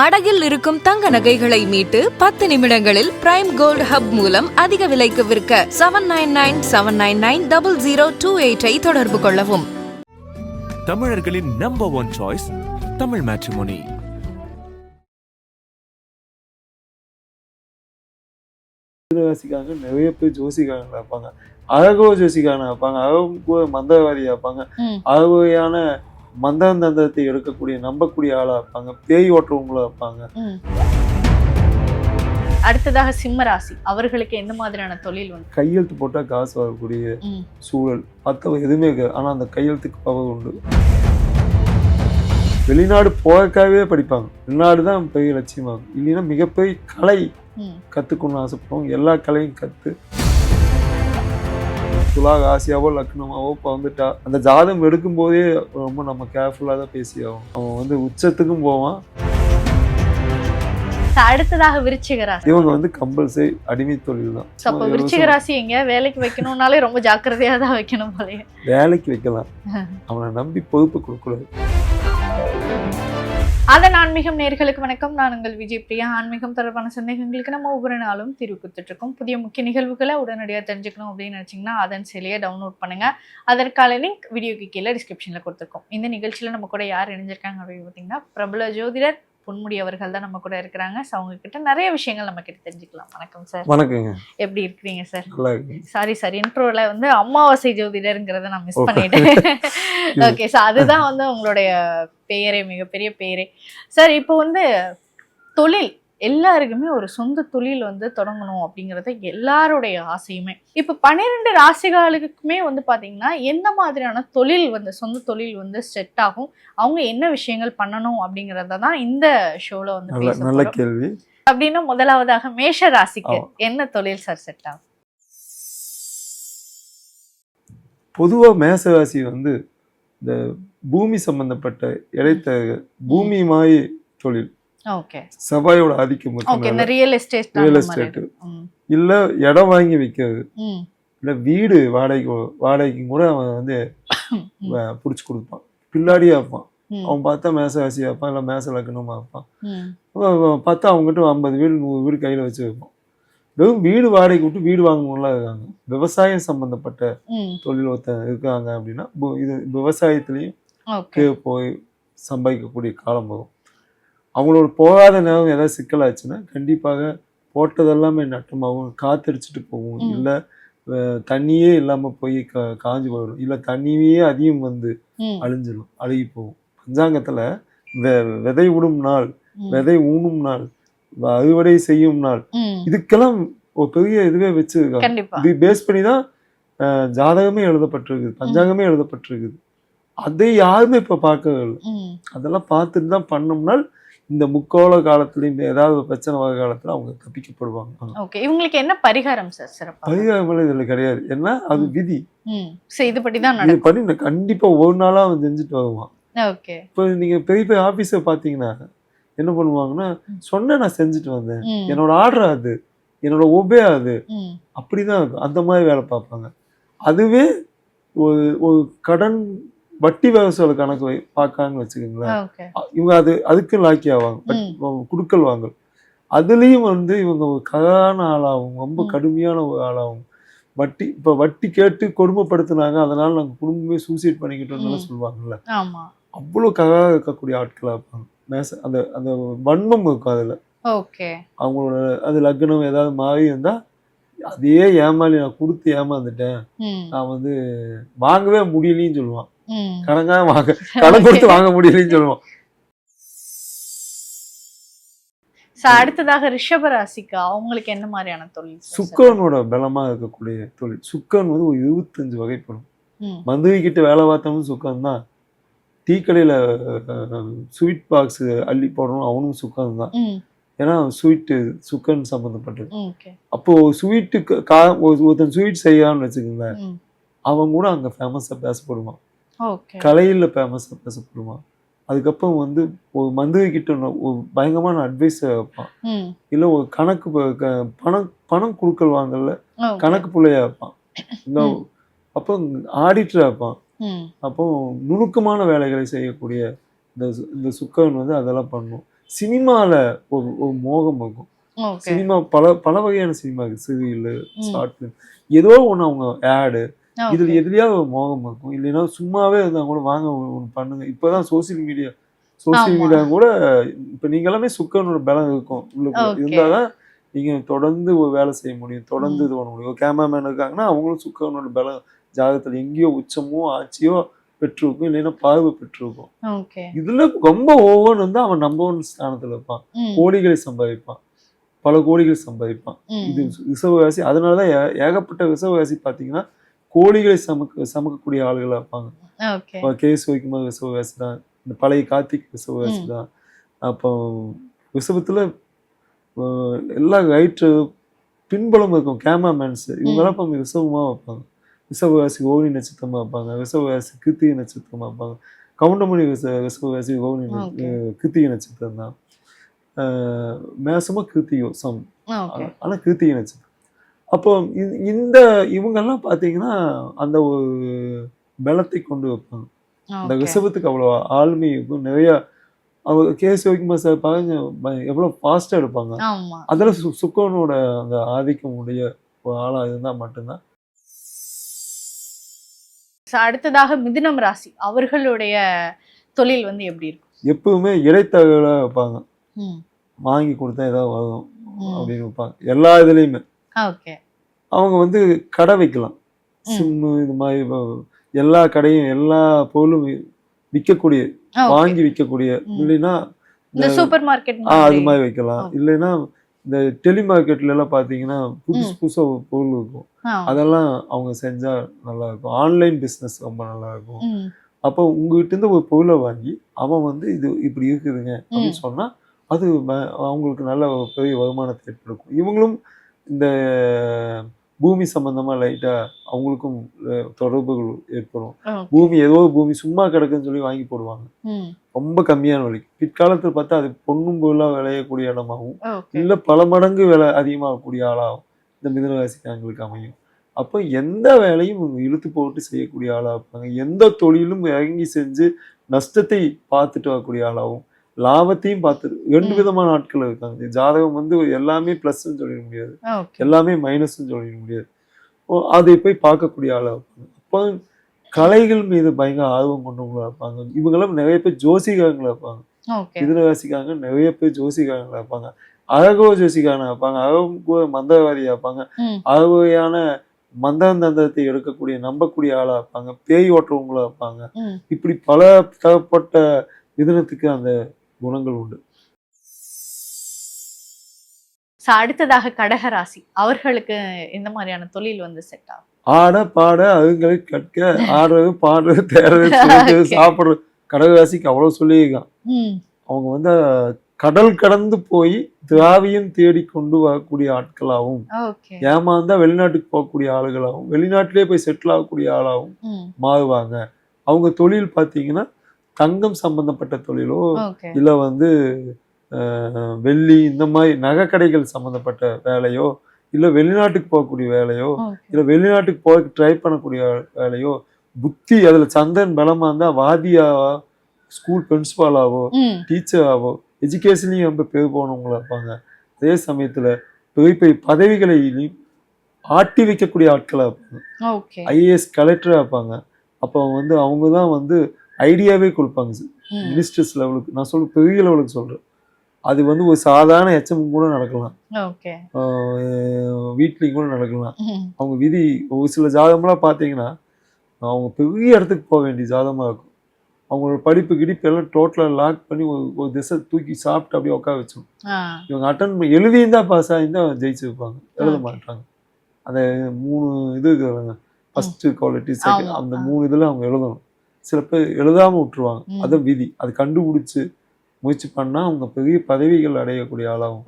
அடகில் இருக்கும் தங்க நகைகளை மீட்டு பத்து நிமிடங்களில் பிரைம் கோல்ட் ஹப் மூலம் அதிக விலைக்கு விற்க seven nine nine seven nine nine double zero two எயிட்டை தொடர்பு கொள்ளவும். தமிழர்களின் number one choice Tamil Matrimony ராசிக்காரங்க நிறைய பேர் ஜோசிக்காரங்க வைப்பாங்க அழகோ ஜோசிக்காரங்க வைப்பாங்க அழகு மந்தவாதி வைப்பாங்க. அழகையான மந்தம் தந்திரத்தை எடுக்கக்கூடிய நம்பக்கூடிய ஆளா வைப்பாங்க பேய் ஓட்டுறவங்கள வைப்பாங்க ம். அடுத்ததாக சிம்ம ராசி. அவர்களுக்கு எந்த மாதிரியான தொழில் வந்து கையெழுத்து போட்டா காசு வரக்கூடிய. சூழல். மற்றவங்க எதுவுமே இருக்காது ஆனா அந்த கையெழுத்துக்கு பவர் உண்டு. வெளிநாடு போறதுக்காகவே படிப்பாங்க. வெளிநாடு தான் பெரிய லட்சியமாகும். இல்லைன்னா மிகப்பெரிய கலை. கற்றுக்கணும்னு ஆசைப்படுவோம் எல்லா கலையும் கற்று துலாக ஆசையாவோ லக்னமாவோ பிறந்துட்டா அந்த ஜாதகம் எடுக்கும் போதே ரொம்ப நம்ம கேர்ஃபுல்லாக தான் பேசி ஆகும் அவன் வந்து உச்சத்துக்கும் போவான். அடுத்ததாக விருச்சிக ராசி. இவங்க வந்து கம்பல்சரி அடிமை தொழில் தான். அப்ப விருச்சிக ராசி எங்க வேலைக்கு வைக்கணும்னாலே ரொம்ப ஜாக்கிரதையா தான் வைக்கணும் போலயே. வேலைக்கு வைக்கலாம். அவனை நம்பி பொறுப்பு கொடுக்கூடாது அதன் ஆன்மீகம் நேர்களுக்கு வணக்கம். நான் உங்கள் விஜய் பிரியா. ஆன்மீகம் தொடர்பான சந்தேகங்களுக்கு நம்ம ஒவ்வொரு நாளும் தீர்வு கொடுத்துட்டு இருக்கோம் புதிய முக்கிய நிகழ்வுகளை உடனடியாக தெரிஞ்சுக்கணும் அப்படின்னு நினைச்சீங்கன்னா அதன் செயலியை டவுன்லோட் பண்ணுங்க. அதற்கான லிங்க் வீடியோக்கு கீழே டிஸ்கிரிப்ஷன்ல கொடுத்துருக்கோம். இந்த நிகழ்ச்சியில நம்ம கூட யார் இணைஞ்சிருக்காங்க அப்படின்னு பார்த்தீங்கன்னா பிரபல ஜோதிடர் பொன்முடி அவர்கள் தான் நம்ம கூட இருக்கிறாங்க. ஸோ அவங்க கிட்ட நிறைய விஷயங்கள் நம்ம கிட்ட தெரிஞ்சுக்கலாம். வணக்கம் சார் வணக்கங்க. எப்படி இருக்கிறீங்க சார் சாரி சார் இன்ட்ரோல வந்து அமாவாசை ஜோதிடர்ங்கிறத நான் மிஸ். பண்ணிட்டேன். ஓகே ஸோ அதுதான் வந்து உங்களுடைய பெயரே மிகப்பெரிய பெயரே சார் இப்போ வந்து தொழில் எல்லாருக்குமே ஒரு சொந்த தொழில் வந்து தொடங்கணும் அப்படிங்கிறது எல்லாருடைய ஆசையுமே. இப்போ பன்னிரெண்டு ராசிகளுக்குமே வந்து பாத்தீங்கன்னா எந்த மாதிரியான தொழில் வந்து சொந்த தொழில் வந்து செட் ஆகும்? அவங்க என்ன விஷயங்கள் பண்ணணும் அப்படிங்கறத தான் இந்த ஷோல வந்து நல்ல. கேள்வி. அப்படின்னா முதலாவதாக மேஷ ராசிக்கு. என்ன தொழில் சார் செட் ஆகும்? பொதுவா மேசராசி வந்து இந்த பூமி சம்பந்தப்பட்ட இடைத்த பூமி மாய் தொழில் செவ்வாயோட ஆதிக்கம் ரியல் எஸ்டேட் ரியல் எஸ்டேட் இல்ல இடம் வாங்கி விற்கிறது இல்ல வீடு வாடகைக்கு வாடகைக்கு கூட அவன் வந்து பிடிச்சி கொடுப்பான். பில்லாடியா இருப்பான் அவன் பார்த்தா மேச ராசியா இருப்பான் இல்லை மேச லக்னமா இருப்பான் பார்த்தா அவங்ககிட்ட ஐம்பது வீடு நூறு வீடு கையில வச்சு வைப்பான். வெறும் வீடு வாடகைக்கு விட்டு வீடு வாங்கணும்லாம் இருக்காங்க. விவசாயம் சம்பந்தப்பட்ட தொழில் ஒருத்தன் இருக்காங்க அப்படின்னா இது விவசாயத்துலேயும் போய் சம்பாதிக்கக்கூடிய காலம் வரும். அவங்களோட போகாத நேரம் ஏதாவது சிக்கலாச்சுன்னா கண்டிப்பாக போட்டதெல்லாமே நட்டமாகும் காத்தடிச்சிட்டு போகும். இல்லை தண்ணியே இல்லாமல் போய் கா காஞ்சு போயிடும். இல்லை தண்ணியே அதிகம் வந்து அழிஞ்சிடும் அழுகி போகும். பஞ்சாங்கத்தில் வெ விதை விடும் நாள் விதை ஊனும் நாள் அறுவடை செய்யும் நாள். இதுக்கெல்லாம் ஒரு பெரிய இதுவே வச்சிருக்காங்க. இது பேஸ் பண்ணி தான் ஜாதகமே எழுதப்பட்டிருக்குது பஞ்சாங்கமே எழுதப்பட்டிருக்குது. அதை யாருமே இப்ப பார்க்கவே இல்லை. ம். அதெல்லாம் பார்த்துட்டு தான் பண்ணோம்னால் இந்த முக்கோள காலத்துலயும் ஏதாவது பிரச்சனை வர காலத்துல அவங்க தப்பிக்கப்படுவாங்க. ஓகே. இவங்களுக்கு என்ன பரிகாரம் சார் சிறப்பா? பரிகாரங்கள் இதுல கிடையாது. ஏன்னா அது விதி. ம். சரி இது படி தான் இது நடக்கும். பண்ணி நான் கண்டிப்பா ஒரு நாளா அவன் செஞ்சுட்டு வருவான். ஓகே. இப்போ நீங்க பெரிய பெரிய ஆபீஸை பாத்தீங்கன்னா என்ன பண்ணுவாங்கன்னா சொன்னேன் நான் செஞ்சுட்டு வந்தேன். என்னோட ஆர்டர் அது. என்னோட ஒபே அது. அப்படிதான் இருக்கும். அந்த மாதிரி வேலை பார்ப்பாங்க. அதுவே ஒரு ஒரு கடன் வட்டி விவசாய கணக்கு வை- பார்க்காங்கன்னு வச்சுக்கோங்களேன். இவங்க அது அதுக்கு லாக்கி ஆவாங்க குடுக்கல் வாங்கல். அதுலேயும் வந்து இவங்க ஒரு கதான ஆளாகும் ரொம்ப. கடுமையான ஒரு ஆளாகும் வட்டி இப்போ வட்டி கேட்டு கொடுமைப்படுத்துனாங்க அதனால நாங்கள் குடும்பமே சூசைட் பண்ணிக்கிட்டோம்னு. சொல்லுவாங்கல்ல. அவ்வளோ கதா இருக்கக்கூடிய ஆட்களாக இருப்பாங்க. மேச அந்த அந்த வன்மம் இருக்கும் அதில். ஓகே. அவங்களோட அது லக்னம் ஏதாவது மாறி இருந்தால் அதே ஏமாளி நான் கொடுத்து ஏமாந்துட்டேன். நான் வந்து வாங்கவே முடியலைன்னு சொல்லுவான். ம். கடங்காக வாங்க கடன் கொடுத்து வாங்க முடியலைன்னு சொல்லுவான் So, அடுத்ததாக ரிஷப ராசிக்கு அவங்களுக்கு என்ன மாதிரியான தொழில் sir? சுக்கரனோட பலமா இருக்கக்கூடிய தொழில் சுக்கரன் வந்து ஒரு இருபத்தஞ்சு வகைப்படும் ம். மதுரை கிட்ட வேலை பார்த்தவனும் சுக்கரன் தான் டீ கடையில ஸ்வீட் பாக்ஸ் அள்ளி போடணும் அவனும் சுக்கரன் தான். ஏன்னா ஸ்வீட்டு சுக்கரன் சம்மந்தப்பட்டது அப்போ ஸ்வீட்டுக்கு கா ஒரு- ஒருத்தன் ஸ்வீட் செய்யான்னு வச்சுக்கோங்களேன். அவன் கூட அங்க ஃபேமஸா பேசப்படுவான் கலையில ஃபேமஸா பேசப்படுவான் அதுக்கப்புறம் வந்து ஒரு மந்திரி கிட்ட ஒரு பயங்கரமான அட்வைஸ் வைப்பான். இல்ல ஒரு கணக்கு பணம் பணம் கொடுக்கல் வாங்கல. கணக்கு பிள்ளையா இருப்பான். அப்போ ஆடிட்டரா இருப்பான். அப்போ நுணுக்கமான வேலைகளை செய்யக்கூடிய இந்த இந்த சுக்கரன் வந்து அதெல்லாம் பண்ணும். சினிமால ஒரு ஒரு மோகம் இருக்கும். சினிமா பல பல வகையான சினிமா இருக்கு. சீரியல் ஷார்ட் ஃபிலிம் ஏதோ ஒன்று அவங்க ஆடு இதுல எதுலயாவது மோகம் இருக்கும். இல்லைன்னா சும்மாவே இருந்தா கூட வாங்க ஒன்று பண்ணுங்க. இப்பதான் சோசியல் மீடியா சோசியல். மீடியா கூட இப்ப நீங்க எல்லாமே சுக்கனோட பலம் இருக்கும் உள்ளுக்குள்ள. Okay. இருந்தாதான் நீங்க தொடர்ந்து வேலை செய்ய முடியும். தொடர்ந்து இது பண்ண முடியும். கேமராமேன் இருக்காங்கன்னா அவங்களும் சுக்கரனோட பலம் ஜாதகத்துல எங்கேயோ உச்சமோ ஆட்சியோ பெற்றிருக்கும். இல்லைன்னா பார்வை பெற்றிருக்கும். இதுல ரொம்ப ஓவன் வந்து அவன் நம்பர் ஒன் ஸ்தானத்துல இருப்பான். கோடிகளை சம்பாதிப்பான். பல கோடிகள் சம்பாதிப்பான். இது ரிசர்வகாசி அதனாலதான் ஏகப்பட்ட ரிசர்வகாசி பாத்தீங்கன்னா கோடிகளை சமக்க சமக்கக்கூடிய ஆளுகளா இருப்பாங்க. கேஸ் வைக்கும்போது ரிசர்வகாசி தான் இந்த பழைய கார்த்திக் ரிசர்வகாசி தான் அப்போ ரிசர்வத்துல அஹ், எல்லா ரைட்டு பின்புலம் இருக்கும். கேமராமேன்ஸ். இவங்கெல்லாம் இப்போ ரிசர்வமாக வைப்பாங்க. ரிசர்வகாசி கோவினி நட்சத்திரமா வைப்பாங்க. ரிசர்வகாசி கிருத்திகை நட்சத்திரமா வைப்பாங்க. கவுண்டமணி நட்ச- Okay. அஹ், கிருத்திகை நட்சத்திரம் தான் அஹ், மேசமா கிருத்திகை சம். ஓகே. ஆனா கிருத்திகை நட்சத்திரம். அப்போ இந்த- இந்த இவங்கெல்லாம் பார்த்தீங்கன்னா அந்த ஒரு பலத்தை கொண்டு வைப்பாங்க. அந்த ரிசர்வத்துக்கு அவ்வளோ ஆளுமை இருக்கும். நிறைய அவங்க கேஸ் வைக்கும்போது சார் பாருங்க எவ்வளோ ஃபாஸ்ட்டாக எடுப்பாங்க. அதில் சு சுக்கரனோட அந்த ஆதிக்கம் உடைய ஆளாக இருந்தால் மட்டும்தான். அடுத்ததாக மிதுனம் ராசி. அவர்களுடைய தொழில் வந்து எப்படி இருக்கும்? எப்பவுமே இடைத்தகவலாக வைப்பாங்க. வாங்கி கொடுத்தா ஏதாவது வரும். அப்படின்னு வைப்பாங்க. எல்லா இதுலேயுமே. அவங்க வந்து கடை வைக்கலாம். சிம்மு இது மாதிரி எல்லா கடையும் எல்லா பொருளும் விற்கக்கூடிய. வாங்கி விற்கக்கூடிய. இல்லைன்னா சூப்பர் மார்க்கெட் அது மாதிரி. வைக்கலாம். இல்லைன்னா இந்த டெலிமார்க்கெட்ல எல்லாம் பார்த்தீங்கன்னா புதுசு புதுசா பொருள் இருக்கும். அதெல்லாம் அவங்க செஞ்சா நல்லா இருக்கும். ஆன்லைன் பிஸ்னஸ் ரொம்ப நல்லா இருக்கும். அப்போ உங்ககிட்ட இருந்து ஒரு பொருளை வாங்கி அவன் வந்து இது இப்படி இருக்குதுங்க அப்படின்னு சொன்னா அது அவங்களுக்கு நல்ல பெரிய வருமானத்தை ஏற்படுத்தும். இவங்களும் இந்த பூமி சம்பந்தமா லைட்டா அவங்களுக்கும் தொடர்புகள் ஏற்படும். பூமி ஏதோ பூமி சும்மா கிடக்குன்னு சொல்லி வாங்கி போடுவாங்க. ரொம்ப கம்மியான விலைக்கு. பிற்காலத்தில் பார்த்தா அது பொண்ணும் பொருளாக விளையக்கூடிய இடமாகவும் இல்லை பல மடங்கு விலை அதிகமாகக்கூடிய ஆளாகும் இந்த மிதனராசிக்காரங்களுக்கு அமையும். அப்போ எந்த வேலையும் இவங்க இழுத்து போட்டு செய்யக்கூடிய ஆளாக இருப்பாங்க. எந்த தொழிலும் இறங்கி செஞ்சு நஷ்டத்தை பார்த்துட்டு வரக்கூடிய ஆளாகவும் லாபத்தையும் பார்த்து ரெண்டு. விதமான ஆட்கள் இருக்காங்க. ஜாதகம் வந்து எல்லாமே ப்ளஸ்ன்னு சொல்லிட முடியாது. எல்லாமே மைனஸ்ன்னு சொல்லிட முடியாது. அதை போய் பார்க்கக்கூடிய ஆளாக இருப்பாங்க. அப்போ கலைகள் மீது பயங்கர ஆர்வம் கொண்டவங்களா இருப்பாங்க. இவங்கெல்லாம் நிறைய பேர் ஜோசிகாரங்களா இருப்பாங்க. ஓகே மிதுனராசிக்காரங்க நிறைய பேர் ஜோசிகாரங்களா இருப்பாங்க. அழகோ ஜோசிகாரனா இருப்பாங்க. அழகு மந்தவாதியா இருப்பாங்க. அழகையான மந்தாந்தந்திரத்தை எடுக்கக்கூடிய நம்பக்கூடிய ஆளா இருப்பாங்க. பேய் ஓட்டுறவங்களா இருப்பாங்க. இப்படி பல தரப்பட்ட மிதுனத்துக்கு அந்த குணங்கள் உண்டு. So, அடுத்ததாக கடக ராசி அவர்களுக்கு இந்த மாதிரியான தொழில் வந்து செட் ஆகும்? ஆட பாட அதுங்களை கற்க ஆடுறது பாடுறது தேடுறது. சாப்பிடுறது. கடகராசிக்கு அவ்வளவு சொல்லியிருக்கான். அவங்க வந்து கடல் கடந்து போய் திராவியம் தேடி கொண்டு வரக்கூடிய ஆட்களாகவும் ஏமாந்தா வெளிநாட்டுக்கு போகக்கூடிய ஆளுகளாகவும் வெளிநாட்டிலே போய் செட்டில் ஆகக்கூடிய ஆளாகவும் மாறுவாங்க. அவங்க தொழில் பார்த்தீங்கன்னா தங்கம் சம்பந்தப்பட்ட தொழிலோ இல்லை வந்து வெள்ளி இந்த மாதிரி நகைக்கடைகள் சம்பந்தப்பட்ட வேலையோ இல்லை வெளிநாட்டுக்கு போகக்கூடிய வேலையோ இல்லை வெளிநாட்டுக்கு போக ட்ரை பண்ணக்கூடிய வேலையோ புத்தி அதில் சந்திரன் பலமாக இருந்தால் வாதியாவோ ஸ்கூல் பிரின்சிபாலாவோ டீச்சராவோ எஜுகேஷன்லையும் ரொம்ப பேர் போனவங்களா இருப்பாங்க. அதே சமயத்தில் பெரிய பெரிய பதவிகளையும் ஆட்டி வைக்கக்கூடிய ஆட்களாக இருப்பாங்க. ஐஏஎஸ் கலெக்டராக இருப்பாங்க. அப்போ வந்து அவங்க தான் வந்து ஐடியாவே கொடுப்பாங்க மினிஸ்டர்ஸ் லெவலுக்கு நான் சொல்ல பெரிய லெவலுக்கு சொல்கிறேன் அது வந்து ஒரு சாதாரண எச்எம் கூட நடக்கலாம். வீட்லயும் கூட நடக்கலாம். அவங்க விதி ஒரு சில ஜாதகம்லாம் பார்த்தீங்கன்னா அவங்க பெரிய இடத்துக்கு போக வேண்டிய ஜாதகமாக இருக்கும். அவங்களோட படிப்பு கிடிப்பு எல்லாம் டோட்டலாக லாக் பண்ணி ஒரு ஒரு திசை தூக்கி சாப்பிட்டு அப்படியே உட்கார வச்சிடும் இவங்க அட்டன் எழுதியிருந்தா பாஸ் ஆகிருந்தா ஜெயிச்சிருப்பாங்க எழுத Okay. மாட்டாங்க. அந்த மூணு இது இருக்கிறாங்க ஃபர்ஸ்ட் குவாலிட்டி செகண்ட் அந்த. மூணு இதில் அவங்க எழுதணும். சில பேர் எழுதாம விட்டுருவாங்க. அது விதி. அது கண்டுபிடிச்சு முயற்சி பண்ணா அவங்க பெரிய பதவிகள் அடையக்கூடிய ஆளாகும்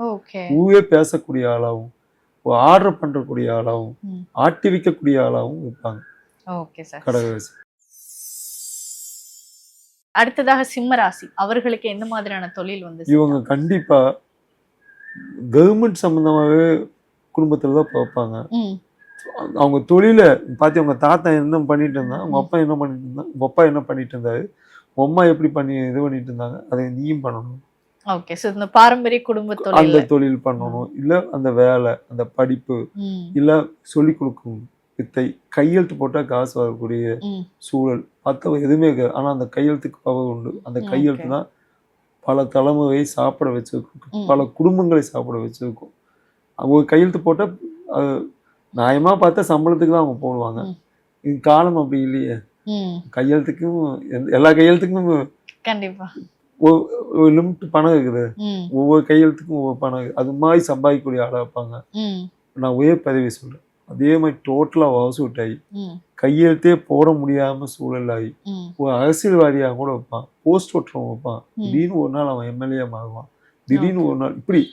ஊவே பேசக்கூடிய ஆளாகவும் ஆர்டர் பண்றக்கூடிய ஆளாகவும். ஆட்டி வைக்கக்கூடிய ஆளாகவும் இருப்பாங்க. கடகராசி. அடுத்ததாக சிம்ம ராசி. அவர்களுக்கு எந்த மாதிரியான தொழில் வந்து இவங்க? கண்டிப்பா கவர்மெண்ட் சம்பந்தமாவே குடும்பத்துல தான் பார்ப்பாங்க அவங்க தொழிலை பார்த்து அவங்க தாத்தா என்ன பண்ணிட்டு இருந்தாங்க உங்க அப்பா என்ன பண்ணிட்டு இருந்தாங்க உங்க அப்பா என்ன பண்ணிட்டு இருந்தாரு உங்க அம்மா எப்படி பண்ணி இது பண்ணிட்டு இருந்தாங்க அதை நீயும் பண்ணணும். ஓகே சோ இந்த பாரம்பரிய குடும்ப அந்த தொழில் பண்ணணும். இல்ல அந்த வேலை அந்த படிப்பு இல்ல சொல்லிக் கொடுக்கும் வித்தை கையெழுத்து போட்டா காசு வரக்கூடிய. சூழல். மற்ற எதுவுமே இருக்காது. ஆனா அந்த கையெழுத்துக்கு பவர் உண்டு. அந்த கையெழுத்து. தான் பல தலைமுறையை சாப்பிட வச்சிருக்கும். பல குடும்பங்களை சாப்பிட வச்சிருக்கும். அவங்க கையெழுத்து போட்டா அது நியாயமா பார்த்தா சம்பளத்துக்கு தான் அவங்க போடுவாங்க. காலம் அப்படி இல்லையே. கையெழுத்துக்கும் எல்லா கையெழுத்துக்கும் கண்டிப்பா. ஒரு- லிமிட் பணம் இருக்குது. ஒவ்வொரு கையெழுத்துக்கும் ஒவ்வொரு பணம் இருக்குது. அது மாதிரி சம்பாதிக்கக்கூடிய ஆளாக இருப்பாங்க. ம், நான் உயர் பதவி சொல்றேன். அதே மாதிரி டோட்டலாக வாசு ஆகி கையெழுத்தே போட முடியாம சூழல் ஆகி ஒரு அரசியல்வாதியாக கூட வைப்பான். போஸ்ட் ஓட்டுறவன் வைப்பான். திடீர்னு ஒரு நாள் அவன் எம்எல்ஏ ஆகுவான் திடீர்னு ஒரு நாள் இப்படி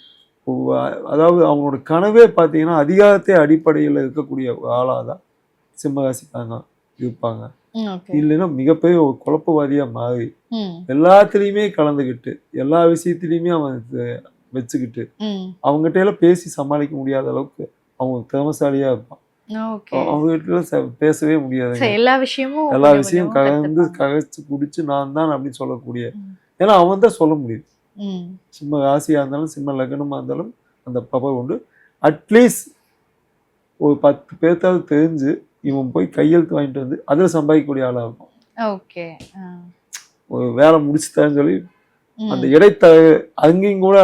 அதாவது அவனோட கனவே பார்த்தீங்கன்னா அதிகாரத்தை அடிப்படையில் இருக்கக்கூடிய ஆளாக தான் சிம்மராசிக்காங்க இருப்பாங்க. இல்லைன்னா மிகப்பெரிய ஒரு குழப்பவாதியாக மாறி எல்லாத்துலேயுமே கலந்துக்கிட்டு எல்லா விஷயத்துலையுமே அவன் வச்சுக்கிட்டு அவங்ககிட்ட எல்லாம் பேசி சமாளிக்க முடியாத அளவுக்கு அவங்க திறமசாலியாக இருப்பான். ச- பேசவே முடியாது. எல்லா விஷயமும் எல்லா கொஞ்சம் விஷயம் கொஞ்சம் கலந்து. கரைச்சு குடிச்சு நான் தான் அப்படின்னு சொல்லக்கூடிய. ஏன்னா அவன் தான் சொல்ல முடியும். சிம்ம ராசியாக இருந்தாலும் சிம்ம லக்னமாக இருந்தாலும் அந்த பவர் உண்டு அட்லீஸ்ட் ஒரு பத்து பேர்த்தாவது தெரிஞ்சு இவன் போய் கையெழுத்து வாங்கிட்டு வந்து அதில் சம்பாதிக்கக்கூடிய ஆளாக இருக்கும். ஆ. ஒரு வேலை முடிச்சுட்டான்னு சொல்லி ம், அந்த இடைத்தக அங்கேயும் கூட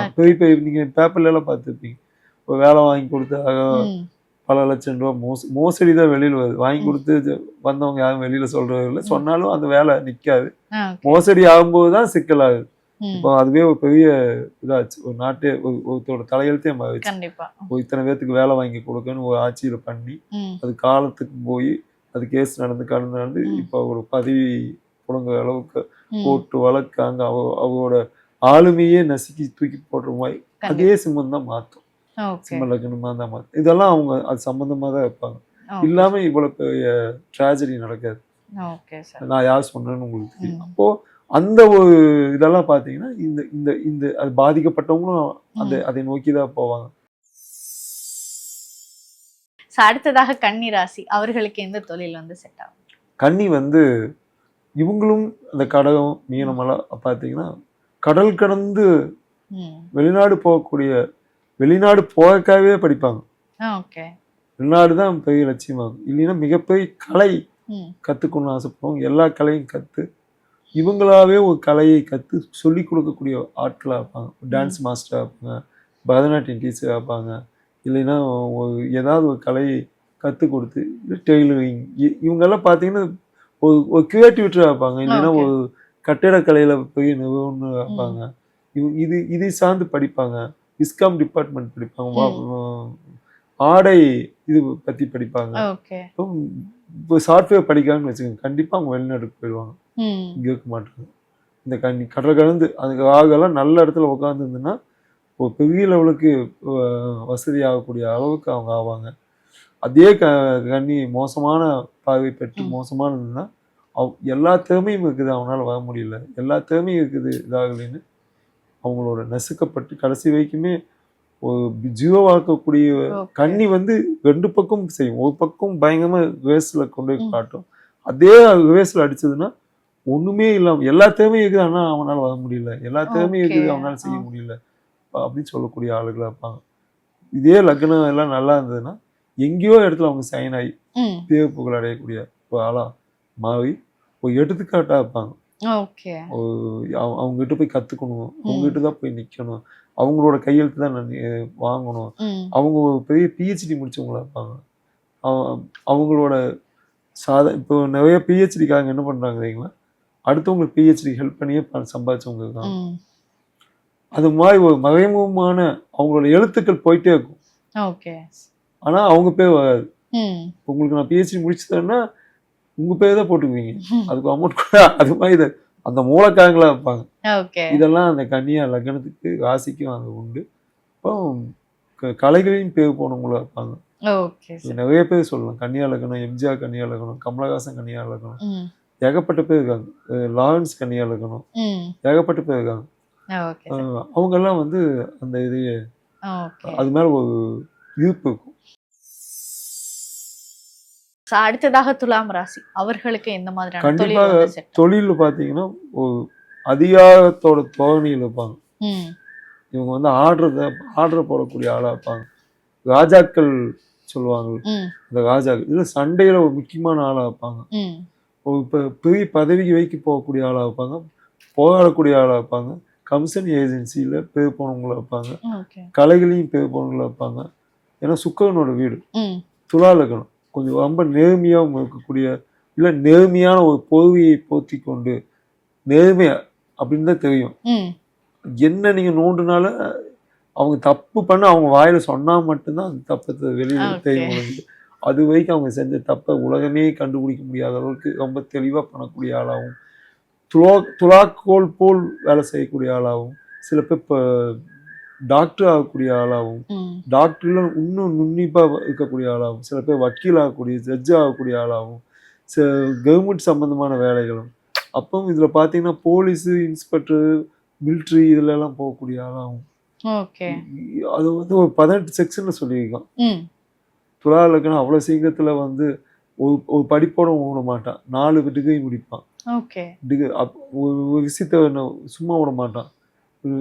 ஆ. பெரிய பெரிய நீங்க பேப்பர்ல எல்லாம் பார்த்துருப்பீங்க ஒரு வேலை வாங்கி கொடுத்தாக பல லட்சம் ரூபா மோச மோசடி தான் வெளியில் வருது வாங்கி. கொடுத்து வந்தவங்க யாரும் வெளியில சொல்றது இல்லை. சொன்னாலும் அந்த வேலை okay. மோசடி ஆகும்போது தான் சிக்கலாகுது இப்போ அதுவே ஒரு பெரிய இதாச்சு ஒரு நாட்டே ஒரு ஒருத்தரோட தலையெழுத்தே மாறிச்சு இத்தனை பேர்த்துக்கு வேலை வாங்கி கொடுக்கன்னு ஒரு ஆட்சியில பண்ணி அது காலத்துக்கு போய் அது கேஸ் நடந்து கடந்து நடந்து. இப்போ ஒரு பதவி புடுங்குற அளவுக்கு போட்டு வளர்க்க அங்க அவ அவரோட ஆளுமையே நசுக்கி தூக்கி போடுற மாதிரி. அதே சிம்மம் தான் மாற்றும். சிம்ம லக்னமா தான் மாற்றும் இதெல்லாம் அவங்க அது சம்பந்தமா தான் இருப்பாங்க Okay. இல்லாம இவ்வளவு பெரிய ட்ராஜடி நடக்காது. நான் யார் சொன்னேன்னு உங்களுக்கு தெரியும். அப்போ அந்த ஒரு இதெல்லாம் பாத்தீங்கன்னா இந்த இந்த இந்த அது பாதிக்கப்பட்டவங்களும் அந்த. அதை நோக்கி தான் போவாங்க. அடுத்ததாக கன்னி ராசி. அவர்களுக்கு எந்த தொழில் வந்து செட் ஆகும்? கன்னி வந்து இவங்களும் அந்த கடகம் மீனமெல்லாம் பார்த்தீங்கன்னா கடல் கடந்து வெளிநாடு போகக்கூடிய வெளிநாடு போகக்காகவே படிப்பாங்க. வெளிநாடு தான் பெரிய லட்சியமாகும். இல்லைன்னா மிகப்பெரிய கலை கற்றுக்கணும்னு ஆசைப்படுவாங்க எல்லா கலையும் கற்று இவங்களாவே ஒரு கலையை கற்று சொல்லி கொடுக்கக்கூடிய ஆட்களாக இருப்பாங்க டான்ஸ் மாஸ்டராக இருப்பாங்க பரதநாட்டியம் டீச்சராக இருப்பாங்க இல்லைன்னா ஒரு ஏதாவது ஒரு கலையை கற்றுக் கொடுத்து டெய்லரிங் இவங்கெல்லாம் பார்த்தீங்கன்னா ஒரு ஒரு கிரியேட்டிவிட்டியாக இருப்பாங்க இல்லைன்னா. ஒரு கட்டிடக்கலையில் பெரிய நிறுவனம் இருப்பாங்க இவங்க இது இதை சார்ந்து படிப்பாங்க. விஸ்காம் டிபார்ட்மெண்ட் படிப்பாங்க. ஆடை இது பற்றி படிப்பாங்க. இப்போ சாஃப்ட்வேர் படிக்கிறாங்கன்னு வச்சுக்கோங்க. கண்டிப்பாக அவங்க வெளிநாட்டுக்கு போயிடுவாங்க. இங்கே இருக்க மாட்டாங்க. இந்த கண்ணி கடல் கடந்து அதுக்கு ஆகலாம் நல்ல இடத்துல உட்காந்துருந்துன்னா ஒரு பெரிய லெவலுக்கு வசதி ஆகக்கூடிய அளவுக்கு அவங்க ஆவாங்க. அதே க கண்ணி மோசமான பார்வை பெற்று. மோசமானதுன்னா அவ் எல்லா திறமையும் இருக்குது. அவனால வர முடியல. எல்லா திறமையும் இருக்குது. இதாகலைன்னு அவங்களோட நசுக்கப்பட்டு கடைசி வரைக்குமே ஒரு ஜீவவாக்கக்கூடிய. கண்ணி வந்து ரெண்டு பக்கம் செய்யும். ஒரு பக்கம் பயங்கரமா ரிவர்ஸ்ல கொண்டு போய். காட்டும். அதே ரிவர்ஸ்ல அடிச்சதுன்னா ஒண்ணுமே இல்லாம எல்லா தேவையும் இருக்குது. ஆனா அவனால வர முடியல. எல்லா தேவையும் இருக்குது. அவனால செய்ய. முடியல. அப்படின்னு சொல்லக்கூடிய ஆளுகளா இருப்பாங்க. இதே லக்னம் எல்லாம் நல்லா இருந்ததுன்னா எங்கேயோ இடத்துல அவங்க சைன் ஆகி பேர் புகழ் அடையக்கூடிய ஒரு ஆளா மாறி ஒரு எடுத்துக்காட்டா இருப்பாங்க. அவங்க- கிட்ட போய் கத்துக்கணும். அவங்க கிட்ட தான் போய் நிக்கணும். அவங்களோட கையெழுத்து தான் நான் வாங்கணும். அவங்க ஒரு பெரிய பிஹெச்டி முடிச்சவங்களா இருப்பாங்க. அவ- அவங்களோட சாதா இப்போ நிறைய பிஹெச்டிக்காரங்க என்ன பண்றாங்க தெரியுங்களா? அடுத்தவங்களுக்கு பிஹெச்டி ஹெல்ப் பண்ணியே சம்பாதிச்சவங்க ம், அது மாதிரி ஒரு மறைமுகமான அவங்களோட எழுத்துக்கள் போயிட்டே இருக்கும். ஆனா அவங்க பேர் வராது. உங்களுக்கு நான் பிஹெச்டி முடிச்சுட்டேன்னா உங்க பேர் தான் போட்டுக்குவீங்க. அதுக்கு அமௌண்ட் கூட அது மாதிரி இது- அந்த மூலக்காரங்களா இருப்பாங்க. okay. இதெல்லாம் அந்த கன்னியா லக்னத்துக்கு ராசிக்கும் அது உண்டு. இப்போ கலைகளையும் பேர் போனவங்களா இருப்பாங்க. okay, sir. நிறைய பேர் சொல்லலாம். கன்னியா லக்னம் எம்ஜிஆர் கன்னியா லக்னம் கமலஹாசன் கன்னியா லக்னம். ஏகப்பட்ட பேர் இருக்காங்க. லாரன்ஸ் கன்னியா லக்னம். ஏகப்பட்ட பேர் இருக்காங்க. அஹ் அவங்கெல்லாம் வந்து அந்த இது. அது மேல ஒரு ஈர்ப்பு இருக்கும். அடுத்ததாக துலாம் ராசி. அவர்களுக்கு எந்த மாதிரியான கண்டிப்பாக தொழில் பார்த்தீங்கன்னா அதிகாரத்தோட தோரணையில் இருப்பாங்க. இவங்க வந்து ஆர்டர் ஆர்டர் போடக்கூடிய ஆளா இருப்பாங்க. ராஜாக்கள் சொல்லுவாங்க. இந்த ராஜாக்கள். இதுல சண்டையில ஒரு முக்கியமான ஆளா இருப்பாங்க. ஒரு இப்போ பெரிய பதவிக்கு வைக்க போகக்கூடிய ஆளா இருப்பாங்க. போராடக்கூடிய ஆளா இருப்பாங்க. கமிஷன் ஏஜென்சியில பேர் போனவங்கள இருப்பாங்க. கலைகளையும் பேர் போனவங்கள இருப்பாங்க. ஏன்னா சுக்கரனோட வீடு. துலா லக்னம். கொஞ்சம் ரொம்ப நேர்மையாகவும் இருக்கக்கூடிய இல்லை நேர்மையான ஒரு பொறுவியை போத்தி கொண்டு நேர்மையா அப்படின்னு தான் தெரியும். என்ன நீங்க நோண்டுனால அவங்க தப்பு பண்ண அவங்க வாயில சொன்னா மட்டும்தான் அந்த தப்பத்தை வெளியில. தெரியும் அது வரைக்கும் அவங்க செஞ்ச தப்பை உலகமே கண்டுபிடிக்க முடியாத அளவுக்கு ரொம்ப தெளிவா பண்ணக்கூடிய ஆளாகவும் துலா துலாக்கோல் போல் வேலை செய்யக்கூடிய ஆளாகவும் சில பேர் இப்போ டாக்டர் ஆகக்கூடிய ஆளாகவும் டாக்டர்ல இன்னும் நுண்ணிப்பாக இருக்கக்கூடிய ஆளாகும் சில பேர் வக்கீல் ஆகக்கூடிய ஜட்ஜ் ஆகக்கூடிய ஆளாகும் சில கவர்மெண்ட் சம்பந்தமான வேலைகளும். அப்போ இதில் பார்த்தீங்கன்னா போலீஸு இன்ஸ்பெக்டர் மிலிட்ரி இதுல எல்லாம் போகக்கூடிய ஆளாகும் ஓகே. அது வந்து ஒரு பதினெட்டு செக்ஷனில் சொல்லியிருக்கான். துலா இலக்கணம் அவ்வளோ சீக்கிரத்தில் வந்து ஒரு ஒரு படிப்போட விட மாட்டான். நாலு டிகிரி முடிப்பான். ஓகே. டிகிரி அப் ஒரு விஷயத்த என்ன சும்மா விட மாட்டான்.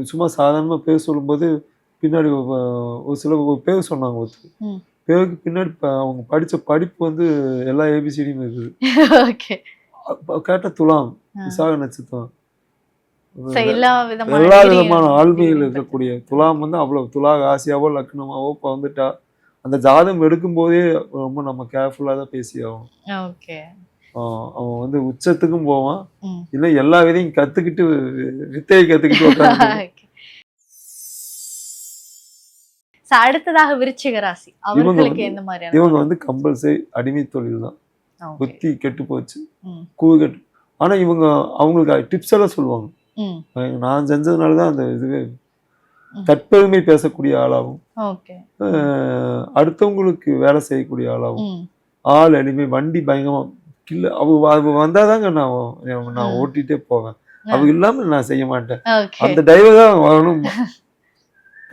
சும்மா சாதாரணமாக பேர் சொல்லும்போது பின்னாடி ஒரு சில ஒரு பேர் சொன்னாங்க ஒருத்தர். பேருக்கு பின்னாடி அவங்க படித்த படிப்பு வந்து எல்லா ஏபிசிடியும் இருக்குது. கேட்ட துலாம். விசாக நட்சத்திரம். எல்லா விதமான degree இருக்கக்கூடிய துலாம் வந்து அவ்வளவு துலா ராசியாவோ லக்னமாவோ இப்போ வந்துட்டா. அந்த ஜாதகம் எடுக்கும்போதே ரொம்ப நம்ம கேர்ஃபுல்லாக தான் பேசி ஆஹ் அவன் வந்து உச்சத்துக்கும் போவான். இல்லை எல்லா விதையும் கத்துக்கிட்டு வித்தையை கத்துக்கிட்டு உட்காந்து அடுத்ததாக விருச்சிக ராசி. அவர்களுக்கு வந்து- எந்த மாதிரியான இவங்க வந்து கம்பல்சரி அடிமை தொழில் தான். புத்தி கெட்டு போச்சு. கூறு கெட்டு ஆனா இவங்க அவங்களுக்கு டிப்ஸ் எல்லாம் சொல்லுவாங்க. நான் செஞ்சதுனால தான் அந்த இதுவே. தற்பெருமை பேசக்கூடிய ஆளாகும் அடுத்தவங்களுக்கு வேலை செய்யக்கூடிய ஆளாகும் ஆள் அடிமை வண்டி பயங்கரமா கில்ல அவ அவ வந்தாதாங்க நான் நான் ம். ஓட்டிகிட்டே போவேன். அவங்க இல்லாம நான் செய்ய மாட்டேன். அந்த டிரைவர் தான் வரணும்.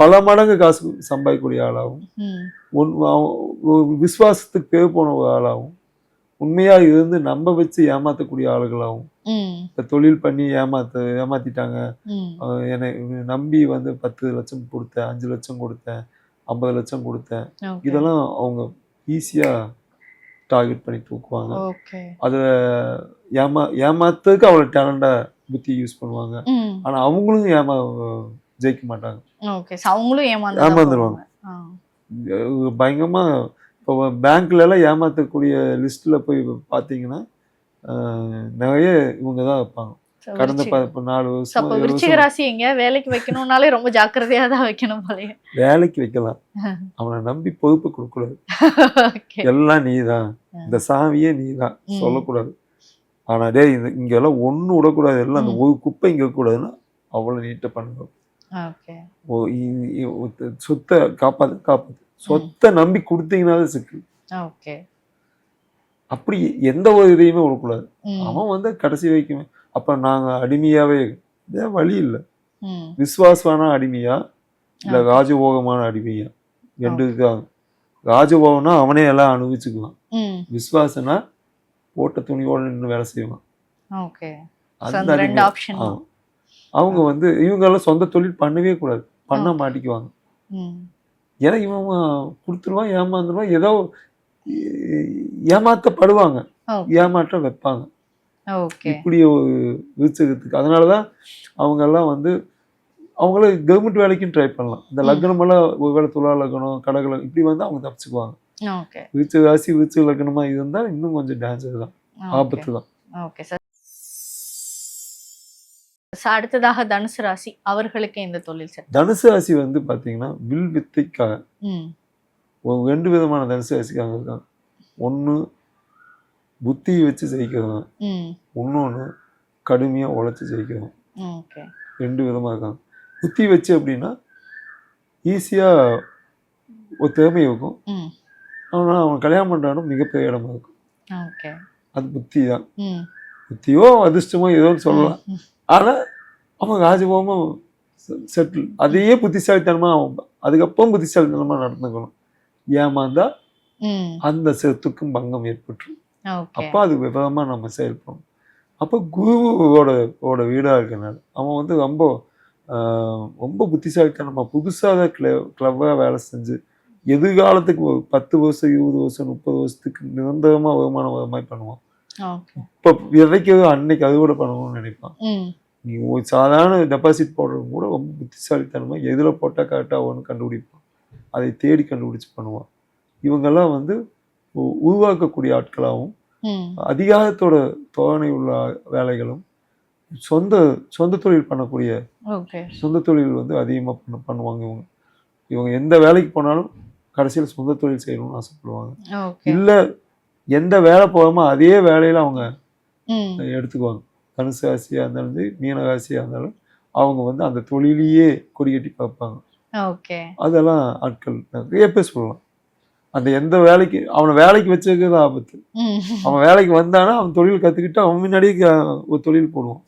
பல மடங்கு காசு சம்பாதிக்கக்கூடிய ஆளாகும் ம். உன் அவன் ஒரு விசுவாசத்துக்கு பேர் போன ஒரு ஆளாகும் உண்மையா இருந்து நம்ப வச்சு ஏமாத்தக்கூடிய ஆளுகளாகும் ம். இப்ப தொழில் பண்ணி ஏமாத்த ஏமாத்திட்டாங்க. என்னை நம்பி வந்து பத்து லட்சம் கொடுத்தேன் அஞ்சு லட்சம் கொடுத்தேன் ஐம்பது லட்சம் கொடுத்தேன். இதெல்லாம் அவங்க ஈஸியா டார்கெட் பண்ணி தூக்குவாங்க. அதை ஏமா ஏமாத்துறதுக்கு அவ்வளோ டேலண்டா புத்தி யூஸ் பண்ணுவாங்க. ம். ஆனா அவங்களும் ஏமா ஜெயிக்க மாட்டாங்க. அவங்களும் ஏமாந்து ஏமாந்துருவாங்க. அஹ் பயங்கரமா இப்போ பேங்க்ல எல்லாம் ஏமாத்தக்கூடிய லிஸ்ட்ல போய் பார்த்தீங்கன்னா நிறைய இவங்க தான் வைப்பாங்க கடந்த நாலு வருஷம் விருச்சிக ராசி எங்க? வேலைக்கு வைக்கணும்னாலே ரொம்ப ஜாக்கிரதையா தான் வைக்கணும் போலயே. வேலைக்கு வைக்கலாம். அவனை நம்பி பொறுப்பு கொடுக்கக்கூடாது. ஓகே. எல்லாம் நீதான். இந்த சாமியே நீதான். சொல்லக்கூடாது. ஆனா டேய் இது இங்க எல்லாம் ஒண்ணும் விடக்கூடாது. எல்லாம் அந்த. ஒரு குப்பை இங்க இருக்கக்கூடாதுன்னா அவ்வளவு நீட்டா ஒருத்த சொத்தை காப்பாத்து காப்பாத்து. சொத்தை நம்பி கொடுத்தீங்கன்னாலே சிக்கு. அப்படி எந்த ஒரு இதையுமே விடக்கூடாது. அவன் வந்து கடைசி வரைக்குமே அப்ப நாங்க அடிமையாவே இதே வழி இல்லை. ம். விசுவாசமான அடிமையா? இல்ல. ராஜபோகமான அடிமையா? ரெண்டு இருக்காங்க ராஜபோகம்னா அவனே எல்லாம் அனுபவிச்சுக்குவான். ம். விசுவாசனா போட்ட துணியோட நின்று வேலை செய்வான். அவங்க வந்து இவங்க எல்லாம் சொந்த தொழில் பண்ணவே கூடாது. பண்ண. மாட்டிக்குவாங்க. ஏன்னா இவன் கொடுத்துருவான் ஏமாந்துருவான் ஏதோ ஏமாத்தப்படுவாங்க. ஓகே. ஏமாற்றம் வைப்பாங்க. ஓகே. இப்படி ஒரு விருச்சகத்துக்கு. அதனாலதான் அவங்க எல்லாம் வந்து அவங்கள கவர்மெண்ட் வேலைக்கும் ட்ரை பண்ணலாம். இந்த ம். லக்னம் எல்லாம் ஒருவேளை துலா லக்னம் கடகலம் இப்படி வந்து அவங்க தப்பிச்சுக்குவாங்க. விருச்ச ராசி விருச்ச லக்னமா இருந்தா இன்னும் கொஞ்சம் டேஞ்சர் தான். ஆபத்து தான். Okay sir. சார் அடுத்ததாக தனுசு ராசி அவர்களுக்கு இந்த தொழில் சார். தனுசு ராசி வந்து பாத்தீங்கன்னா வில் வித்தைக்காக ரெண்டு விதமான தனுசு ராசிக்காக இருக்காங்க. ஒண்ணு புத்தியை வச்சு ஜெயிக்கிறவங்க ம். இன்னொன்று கடுமையாக உழைச்சி ஜெயிக்கிறவங்க ஓகே ரெண்டு விதமாக இருக்காங்க. புத்தி வச்சு அப்படின்னா ஈஸியாக ஒரு திறமை இருக்கும். ஆனால் அவன் கல்யாணம் பண்ணுறாலும் மிகப்பெரிய இடமா இருக்கும். அது புத்தி தான். புத்தியோ அதிர்ஷ்டமோ ஏதோ சொல்லலாம். ஆனால் அவன் ராஜபோகமும் செட்டில் அதையே புத்திசாலித்தனமாக அவன் அதுக்கப்புறம் புத்திசாலித்தனமாக நடந்துக்கணும். ஏமாந்தா அந்த சொத்துக்கும் பங்கம் ஏற்பட்டுரும். அப்போ அது விவரமாக நம்ம செயல்படணும் அப்போ குருவோட ஓட வீடாக இருக்கனால அவன் வந்து ரொம்ப ரொம்ப புத்திசாலித்தனமா புதுசாக தான் கிள கிளவாக வேலை செஞ்சு எதிர்காலத்துக்கு ஒரு பத்து வருஷம் இருபது வருஷம் முப்பது வருஷத்துக்கு நிரந்தரமாக வருமானம் வர மாதிரி பண்ணுவான். இப்போ விதைக்கிறது அன்னைக்கு அது கூட பண்ணணும்னு நினைப்பான். நீ ஒரு சாதாரண டெபாசிட் போடுறது கூட ரொம்ப புத்திசாலித்தனமா எதில் போட்டால் கரெக்டாக ஒன்று கண்டுபிடிப்பான். அதை தேடி கண்டுபிடிச்சு பண்ணுவான். இவங்கெல்லாம் வந்து உருவாக்கக்கூடிய ஆட்களாகவும் அதிகாரத்தோட தோரணை உள்ள வேலைகளும் சொந்த சொந்த தொழில் பண்ணக்கூடிய சொந்த தொழில் வந்து அதிகமாக பண்ண பண்ணுவாங்க இவங்க. இவங்க எந்த வேலைக்கு போனாலும் கடைசியில் சொந்த தொழில் செய்யணும்னு ஆசைப்படுவாங்க. இல்லை எந்த வேலை போகாமல் அதே வேலையில் அவங்க எடுத்துக்குவாங்க. தனுசு ராசியாக இருந்தாலும் மீன ராசியாக இருந்தாலும் அவங்க வந்து அந்த தொழிலையே கொடிகட்டி பார்ப்பாங்க. ஓகே. அதெல்லாம் ஆட்கள் நிறைய பேர் சொல்லலாம். அந்த எந்த வேலைக்கு அவனை வேலைக்கு வச்சிருக்கிறது ஆபத்து. அவன் வேலைக்கு வந்தானா அவன் தொழில் கற்றுக்கிட்டு அவன் முன்னாடியே க- ஒரு தொழில் போடுவான்.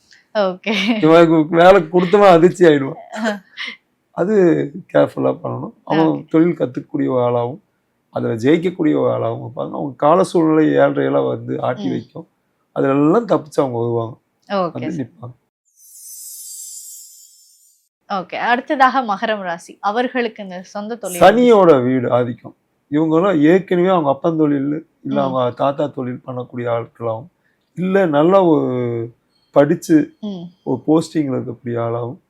வேலை கொடுத்தவன் அதிர்ச்சி ஆயிடுவான். அது கேர்ஃபுல்லாக பண்ணணும். அவன் தொழில் கற்றுக்கக்கூடிய ஆளாகவும் அதில் ஜெயிக்கக்கூடிய ஆளாகவும் இருப்பாங்க. அவங்க கால சூழ்நிலை ஏழ்றையெல்லாம் வந்து ஆட்டி. வைக்கும். அதிலெல்லாம் தப்பிச்சு அவங்க வருவாங்க. வந்து நிற்பாங்க ஓகே. அடுத்ததாக மகரம் ராசி. அவர்களுக்கு இந்த சொந்த தொழில் சனியோட வீடு ஆதிக்கம். இவங்கெல்லாம் ஏற்கனவே அவங்க அப்பன் தொழில் இல்லை. அவங்க தாத்தா தொழில் பண்ணக்கூடிய ஆட்களாகவும் இல்லை நல்லா ஒரு படித்து ஒரு போஸ்டிங்கில் இருக்கக்கூடிய ஆளாகவும்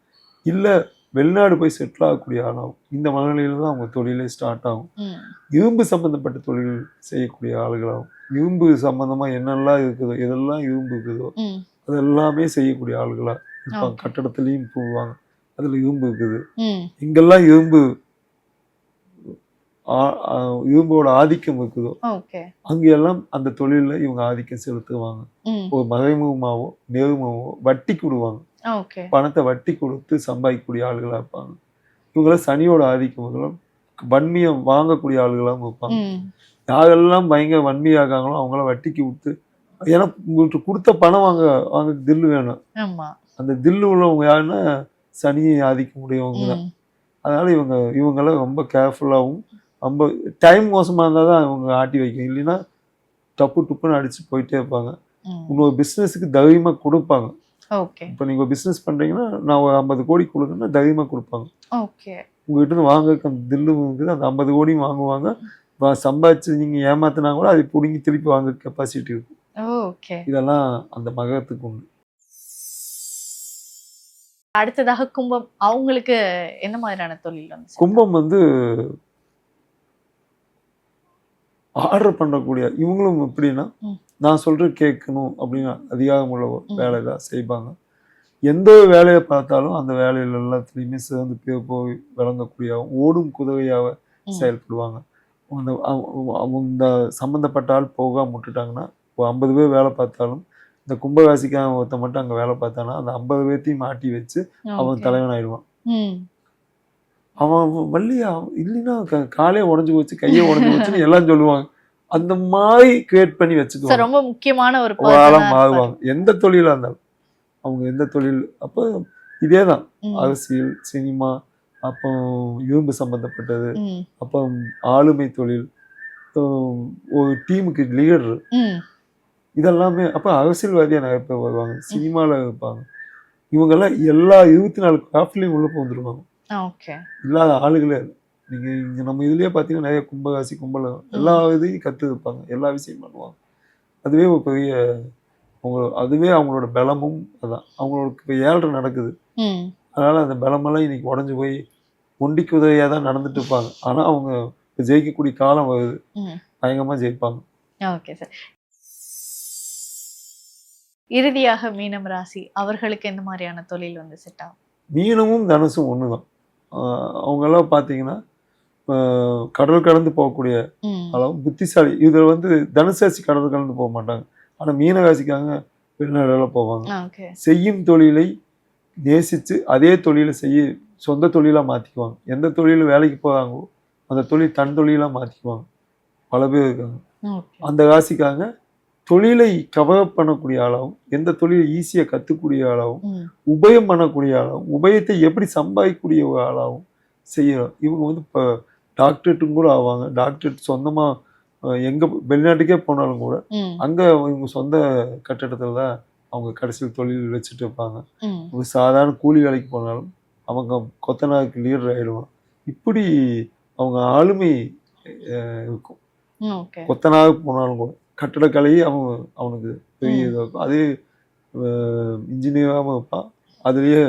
இல்லை வெளிநாடு போய் செட்டில் ஆகக்கூடிய ஆளாகவும் இந்த மனநிலையில தான் அவங்க தொழிலே ஸ்டார்ட் ஆகும். இரும்பு சம்பந்தப்பட்ட தொழில் செய்யக்கூடிய ஆளுகளாகவும் இரும்பு சம்பந்தமாக என்னெல்லாம் இருக்குதோ எதெல்லாம் இரும்பு இருக்குதோ ம். அது எல்லாமே செய்யக்கூடிய ஆளுகளாக இருப்பாங்க. கட்டடத்துலேயும் போவாங்க அதில் இரும்பு இருக்குது. ம். எங்கெல்லாம் இரும்பு இரும்போட ஆதிக்கம் இருக்குதோ. அங்கெல்லாம் அந்த தொழிலில் இவங்க ஆதிக்கம் செலுத்துவாங்க. ஒரு மறைமுகமாவோ நேர்முகமாவோ வட்டி கொடுவாங்க. பணத்தை வட்டி கொடுத்து சம்பாதிக்கக்கூடிய ஆளுகளாக இருப்பாங்க. இவங்களாம் சனியோட ஆதிக்கம் வன்மையம் வாங்கக்கூடிய ஆளுகளாகவும் இருப்பாங்க. யாரெல்லாம் பயங்கர வன்மையாகாங்களோ அவங்களாம் வட்டிக்கு விட்டு ஏன்னா உங்களுக்கு கொடுத்த பணம் வாங்க வாங்க தில்லு வேணும். அந்த தில்லு உள்ளவங்க யாருன்னா சனியை ஆதிக்கம் உடையவங்க தான் அதனால இவங்க இவங்கெல்லாம் ரொம்ப கேர்ஃபுல்லாகவும் ரொம்ப டைம் மோசமாக இருந்தால் தான் இவங்க ஆட்டி வைக்கும். இல்லைன்னா டப்பு டுப்புன்னு அடிச்சு போயிட்டே இருப்பாங்க. இன்னொரு பிஸ்னஸுக்கு தைரியமாக கொடுப்பாங்க. ஓகே. இப்போ நீங்கள் பிஸ்னஸ் பண்ணுறீங்கன்னா நான் ஒரு ஐம்பது கோடி கொடுக்குறேன்னா தைரியமாக கொடுப்பாங்க. ஓகே. உங்ககிட்ட இருந்து வாங்க தில்லு இருக்குது அந்த ஐம்பது கோடியும் வாங்குவாங்க. சம்பாதிச்சு நீங்கள் ஏமாத்தினா கூட அதை பிடுங்கி திருப்பி வாங்க கெப்பாசிட்டி இருக்கும். ஓகே. இதெல்லாம் அந்த மகத்துக்கு உண்டு. அடுத்ததாக கும்பம். அவங்களுக்கு என்ன மாதிரியான தொழில் வந்து கும்பம் வந்து ஆர்டர் பண்ணக்கூடிய இவங்களும் எப்படின்னா. நான் சொல்ற கேட்கணும் அப்படின்னு அதிகாரம் உள்ள. வேலை தான் செய்வாங்க எந்த வேலையை பார்த்தாலும் அந்த வேலையில எல்லாத்துலேயுமே சேர்ந்து பேர் போய் விளங்கக்கூடிய ஓடும் குதிரையாக ம். செயல்படுவாங்க அந்த இந்த சம்மந்தப்பட்ட ஆள் போகாம விட்டுட்டாங்கன்னா ஒரு ஐம்பது பேர் வேலை பார்த்தாலும் இந்த கும்பராசிக்காரன் ஒருத்தன் மட்டும் அங்கே வேலை பார்த்தானா அந்த ஐம்பது பேர்த்தையும் மாட்டி வச்சு அவன். தலைவன் ஆயிடுவான் அவன் வள்ளியா? இல்லைன்னா க- காலே உடஞ்சு போச்சு கையே உடஞ்சு போச்சுன்னு எல்லாம் சொல்லுவாங்க. அந்த மாதிரி கிரியேட் பண்ணி வச்சுக்குவாங்க. ரொம்ப முக்கியமான ஒரு மாறுவாங்க. எந்த தொழிலா இருந்தாலும். அவங்க எந்த தொழில் அப்போ இதே தான் அரசியல் சினிமா அப்போ இரும்பு சம்பந்தப்பட்டது அப்போ ஆளுமை தொழில் ஒரு டீமுக்கு லீடர் இதெல்லாமே அப்போ அரசியல்வாதியா நிறைய பேர் வருவாங்க சினிமாவில் இருப்பாங்க. இவங்கெல்லாம் எல்லா இருபத்தி நாலு கிராஃப்ட்லேயும் உள்ள வந்துருவாங்க okay. இல்லாத ஆளுகளே இல்லை நீங்க இங்க நம்ம இதுலயே பாத்தீங்கன்னா நிறைய கும்பகாசி கும்பல எல்லா இதையும் கத்து வைப்பாங்க எல்லா விஷயம் பண்ணுவாங்க. அதுவே ஒரு பெரிய அவங்க அதுவே அவங்களோட பலமும் அதான். அவங்களுக்கு இப்போ ஏழ்ரை நடக்குது. அதனால அந்த பலமெல்லாம் இன்னைக்கு உடஞ்சு போய் ஒண்டிக்கு உதவியாக தான் நடந்துட்டு இருப்பாங்க. ஆனா அவங்க ஜெயிக்கக்கூடிய காலம் வருது. ம். பயங்கரமா ஜெயிப்பாங்க. ஓகே சார் இறுதியாக மீனம் ராசி அவர்களுக்கு எந்த மாதிரியான தொழில் வந்து செட் ஆகும்? மீனமும் தனுசும் ஒன்று தான் அவங்கெல்லாம் பார்த்தீங்கன்னா கடல் கடந்து போகக்கூடிய அளவு புத்திசாலி. இதில் வந்து தனுசாசி கடல் கடந்து போக மாட்டாங்க. ஆனால் மீனராசிக்காங்க வெளிநாடுலாம் போவாங்க. செய்யும் தொழிலை நேசித்து அதே தொழிலை செய்ய சொந்த தொழிலாக மாற்றிக்குவாங்க எந்த தொழில் வேலைக்கு போகிறாங்களோ அந்த தொழில் தன் தொழிலாக மாற்றிக்குவாங்க பல பேர் இருக்காங்க. அந்த ராசிக்காங்க தொழிலை கவர் பண்ணக்கூடிய ஆளாகவும் எந்த தொழிலை ஈஸியாக கற்றுக்கூடிய ஆளாகவும் உபயம் பண்ணக்கூடிய ஆளாகவும் உபயத்தை எப்படி சம்பாதிக்கக்கூடிய ஆளாகவும் செய்யணும். இவங்க வந்து இப்போ டாக்டரேட்டும் கூட ஆவாங்க. டாக்டரேட் சொந்தமாக எங்கே வெளிநாட்டுக்கே போனாலும் கூட அங்கே இவங்க சொந்த கட்டடத்தில் தான் அவங்க கடைசியில் தொழில் வச்சுட்டு இருப்பாங்க. ஒரு சாதாரண கூலி வேலைக்கு போனாலும் அவங்க கொத்தனாருக்கு லீடர் ஆயிடுவான் இப்படி அவங்க ஆளுமை இருக்கும். கொத்தனாக போனாலும் கூட கட்டடக்கலையே அவன் அவனுக்கு பெரிய இதாக இருக்கும் அதே இன்ஜினியராகவும் இருப்பான். அதுலேயே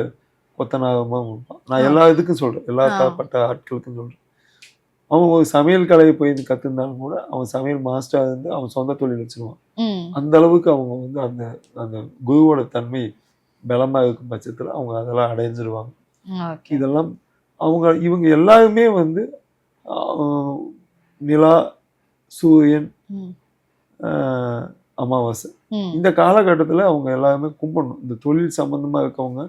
கொத்தனாகவும் இருப்பான். நான் எல்லா இதுக்கும் சொல்கிறேன் எல்லா. தரப்பட்ட ஆட்களுக்கும் சொல்கிறேன் அவன் ஒரு சமையல் கலையை போய் கற்றுருந்தாலும் கூட அவன் சமையல் மாஸ்டராக இருந்து அவன் சொந்த தொழில் வச்சிருவான். அந்த அளவுக்கு அவங்க வந்து அந்த அந்த குருவோட தன்மை பலமாக இருக்கும் பட்சத்தில் அவங்க அதெல்லாம் அடைஞ்சிருவாங்க. இதெல்லாம் அவங்க இவங்க எல்லாருமே வந்து நிலா சூரியன் அமாவாசை. இந்த காலகட்டத்தில் அவங்க எல்லாருமே கும்பிடணும். இந்த தொழில் சம்பந்தமா இருக்கவங்க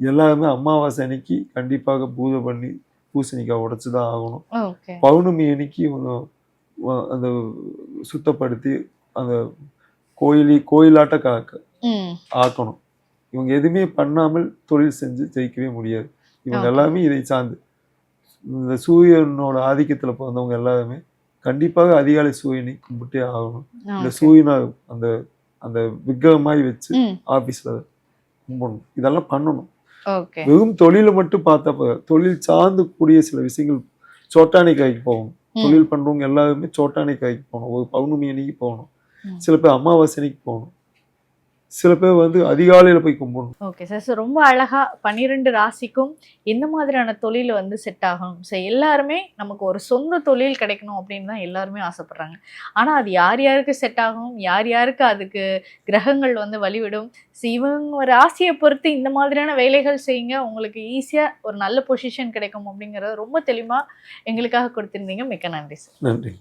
எல்லாருமே அமாவாசை அன்னைக்கு கண்டிப்பாக பூஜை பண்ணி பூசணிக்காய் உடைச்சு தான் ஆகணும் பௌர்ணமி அன்னைக்கு இவங்க அந்த சுத்தப்படுத்தி அந்த கோயிலி கோயிலாட்ட காக்க ஆக்கணும். இவங்க எதுவுமே பண்ணாமல் தொழில் செஞ்சு ஜெயிக்கவே முடியாது. இவங்க. எல்லாமே இதை சார்ந்து இந்த சூரியனோட ஆதிக்கத்தில் பிறந்தவங்க எல்லாருமே கண்டிப்பாக அதிகாலை சூரியனை கும்பிட்டே ஆகணும். இந்த. சூரியனை அந்த அந்த விக்கிரகமாய் வச்சு ஆஃபீஸில் கும்பிடணும். இதெல்லாம் பண்ணணும். வெறும் தொழிலை மட்டும் பார்த்தப்ப தொழில் சார்ந்து கூடிய சில விஷயங்கள் சோட்டானி காய்க்கு போகணும். தொழில் பண்றவங்க எல்லாருமே சோட்டானி காய்க்கு போகணும். ஒரு பௌர்ணமி அன்னைக்கு போகணும். சில பேர் அமாவாசை அன்னைக்கு போகணும். சில பேர் வந்து அதிகாலையில போய் கும்பிடணும். ஓகே சார் ஸோ ரொம்ப அழகா பன்னிரெண்டு ராசிக்கும் எந்த மாதிரியான தொழில் வந்து செட் ஆகணும்? ஸோ எல்லாருமே நமக்கு ஒரு சொந்த தொழில் கிடைக்கணும் அப்படின்னு தான் எல்லாருமே ஆசைப்படுறாங்க. ஆனா அது யார் யாருக்கு செட் ஆகும்? யார் யாருக்கு அதுக்கு கிரகங்கள் வந்து வழிவிடும்? ஸோ இவங்க ராசியை பொறுத்து இந்த மாதிரியான வேலைகள் செய்யுங்க. உங்களுக்கு ஈஸியா ஒரு நல்ல பொசிஷன் கிடைக்கும் அப்படிங்கறத ரொம்ப தெளிவா எங்களுக்காக கொடுத்திருந்தீங்க. மிக்க நன்றி சார் நன்றி.